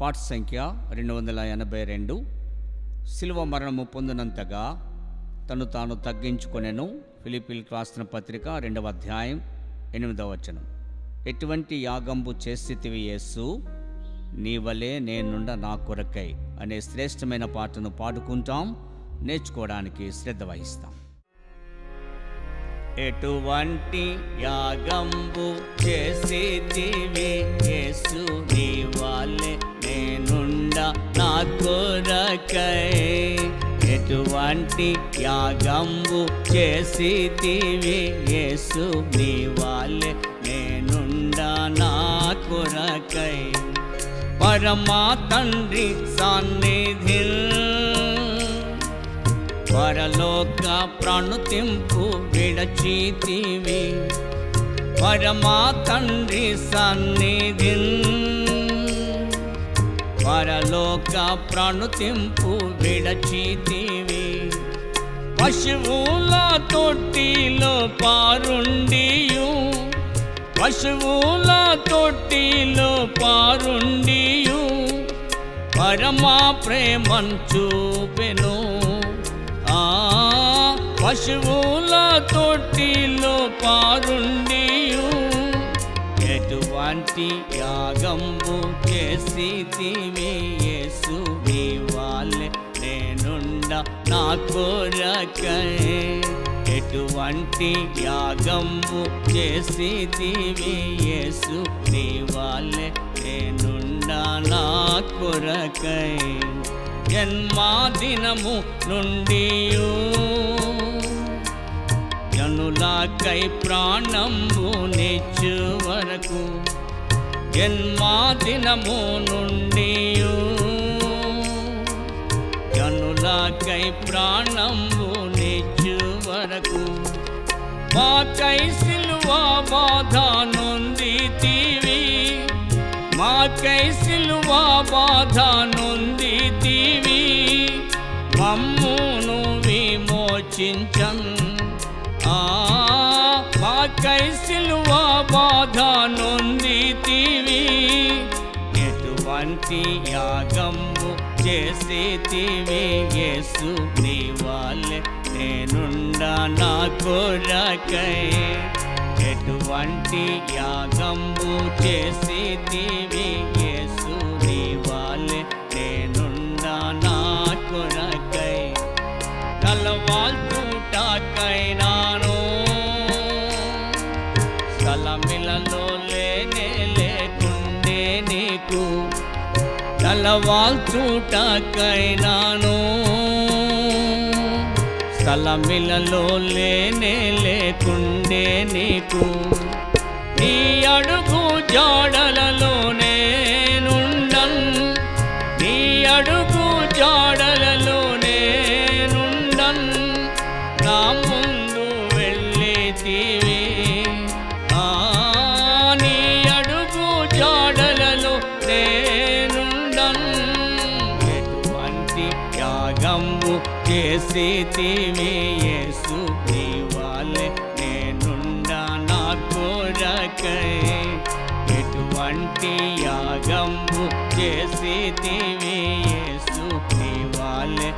పాఠ సంఖ్య రెండు వందల ఎనభై రెండు. శిలువ మరణము పొందినంతగా తను తాను తగ్గించుకొనెను. ఫిలిపిల్ రాసిన పత్రిక రెండవ అధ్యాయం ఎనిమిదవ వచనం ఎటువంటి యాగంబు చేస్థితివి యేసు? నీ వలే నేనుండ నా కొరకై అనే శ్రేష్టమైన పాటను పాడుకుంటాం. నేర్చుకోవడానికి శ్రద్ధ వహిస్తాం. ఎటువంటి యాగంబు చేసేదివి యేసు? నీ వాళ్ళే నేనుండ నా కొరకై ఎటువంటి యాగంబు చేసేదివి యేసు నీ వాళ్ళే నేనుండ నా కొరకై పరమా తండ్రి సన్నిధి పరలోక ప్రణుతింపు విడచీతివి. పరమా తండ్రి సన్నిధి పరలోక ప్రాణుతింపు విడచితివి. పశువుల తొట్టిలో పారుండియు. పశువుల తొట్టిలో పారుండియు. పరమా ప్రేమం చూపెను. ఆ పశువుల తొట్టిలో పారుండి ఎటువంటి యాగంబు చేసితివి యేసు నీ వాళ్ళే నేనుండ నా కోరకై. ఎటువంటి యాగంబు చేసితివి యేసు నీ వాళ్ళే నేనుండ నా కొరకై. జన్మాదినము నుండి జనులకై ప్రాణంబు నిచ్చు వరకు జన్మాదినము నుండి కనులాకై ప్రాణంబు నిచ్చు వరకు మాకై సిలువా బాధ నొంది తీవి మాకై సిలువా బాధ నొంది తీవి మమ్మును విమోచించం మాకై సిలువా బాధ నొంది ఎటువంటి యాగంబు చేసేతివి యేసు నీ వాళ్ళే నేనుండ నా కోరకై. ఎటువంటి యాగంబు చేసేతివి తలవాల్చుటకైనాను స్థలమిలలో లేనే లేకుండే నీకు. నీ అడుగు జాడలలోనే యాగంబు చేసి యేసు నీ వాళ్ళే నా కోరకై ఎటువంటి యాగము చేసి యేసు నీ వాళ్ళే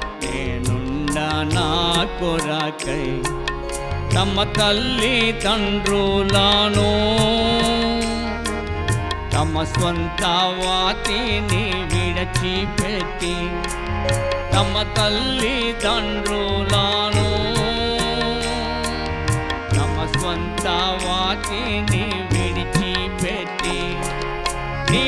నా కొరకై తమ తల్లి తండ్రులను తమ స్వంత వాతిని విడచిపెట్టి తమ తల్లిదండ్రులను తమ స్వంత వాతిని విడిచిపెట్టి నీ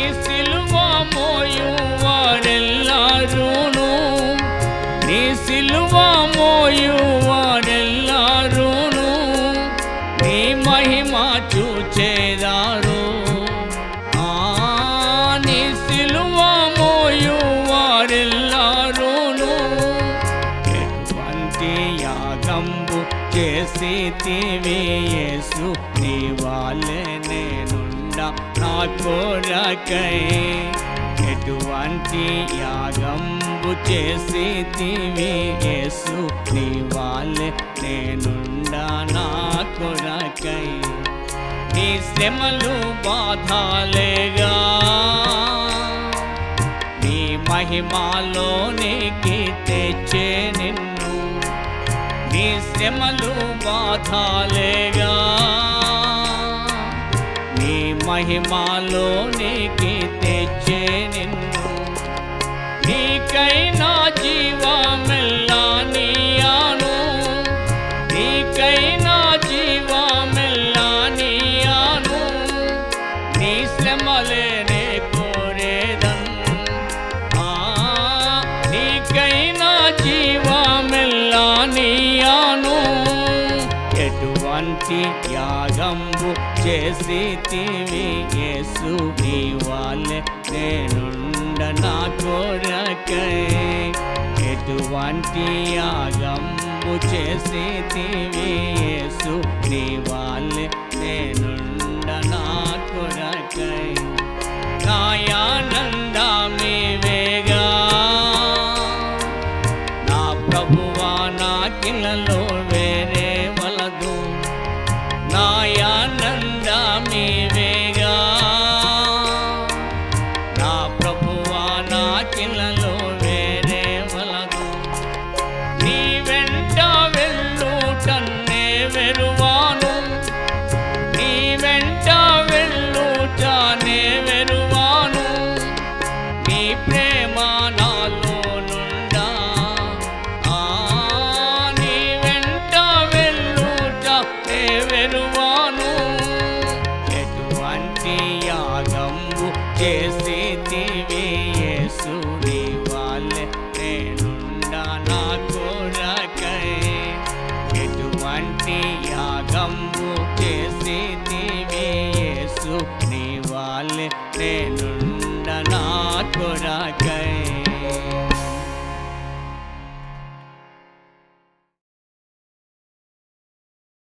చేసేతివి యేసు నీ వాళ్ళే నేనుండ నా కోరకై. ఎటువంటి యాగంబు చేసేతివి యేసు నీ వాళ్ళే నేనుండ నా కొరకై. నీ శ్రమలు బాధాలేగా. నీ మహిమాలోనికి తెచ్చే నిన్న నీ శ్రమలు బాధాలేగా. నీ మహిమలోనికి తెచ్చే నిన్ను. నీకైనా జీవమెల్లా నీ చేసి యాగంబు చేసితివి యేసు వాళ్ళే. నేనుండ నా కోరకై ఎటువంటి యాగంబు చేసితివి యేసు నీ వాళ్ళే. నేనుండ నా కొరకై నాయానందమే వేగా. నా ప్రభువా నా కిలలో నా కిలలో ఎటువంటి యాగంబు చేసేటివి యేసు